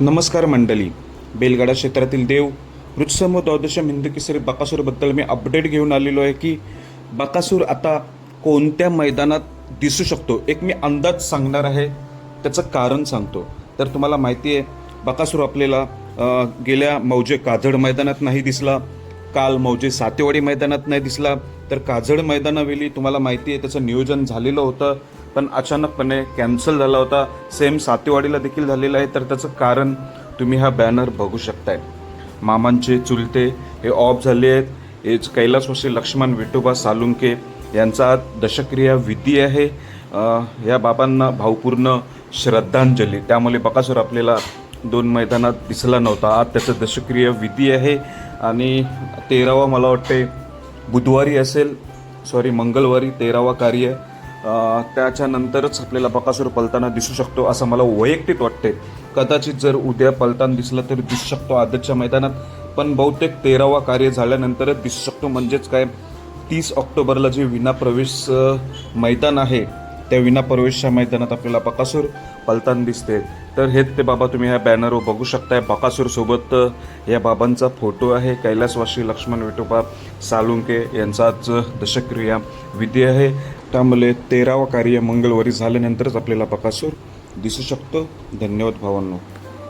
नमस्कार मंडळी. बेलगाडा क्षेत्रातील देव वृत्समो द्वादश हिंद केसरी बकासूरबद्दल मी अपडेट घेऊन आलेलो आहे की बकासूर आता कोणत्या मैदानात दिसू शकतो? एक मी अंदाज सांगणार आहे. त्याचं कारण सांगतो. तर तुम्हाला माहिती आहे बकासूर आपल्याला गेल्या मौजे काजड मैदानात नाही दिसला. काल मौजे सातेवाडी मैदानात नाही दिसला. तर काजड मैदानावेळी तुम्हाला माहिती आहे त्याचं नियोजन झालेलं होतं. पण अचानकपणे कॅन्सल झाला होता. सेम सातेवाडीला देखील झालेलं आहे. तर त्याचं कारण तुम्ही हा बॅनर बघू शकताय. मामांचे चुलते हे ऑफ झाले आहेत. हे कैलासवासी लक्ष्मण विठोबा सालुंके यांचा आज दशक्रिया विधी आहे. या बाबांना भावपूर्ण श्रद्धांजली. त्यामुळे बकासूर आपल्याला दोन मैदानात दिसला नव्हता. आज त्याचं दशक्रिया विधी आहे. आणि तेरावा मला वाटते बुधवारी असेल. सॉरी मंगळवारी तेरावा कार्य. त्याच्यानंतरच आपल्याला बकासूर पलताना दिसू शकतो असं मला वैयक्तिक वाटते कदाचित जर उद्या पलताना दिसलं तर दिसू शकतो आदतच्या मैदानात पण बहुतेक तेरावा कार्य झाल्यानंतरच दिसू शकतो. म्हणजेच काय? तीस ऑक्टोबरला जे विना प्रवेश मैदान आहे त्या विना प्रवेशच्या मैदानात आपल्याला बकासूर पलताना दिसते. तर हेच ते बाबा तुम्ही ह्या बॅनरवर बघू शकताय. बकासूर सोबत या बाबांचा फोटो आहे. कैलासवासी लक्ष्मण विठोबा सालुंके यांचाच दशक्रिया विधी आहे. त्यामुळे तेरावा कार्य मंगळवारी झाल्यानंतरच आपल्याला बकासूर दिसू शकतो. धन्यवाद भावांनो.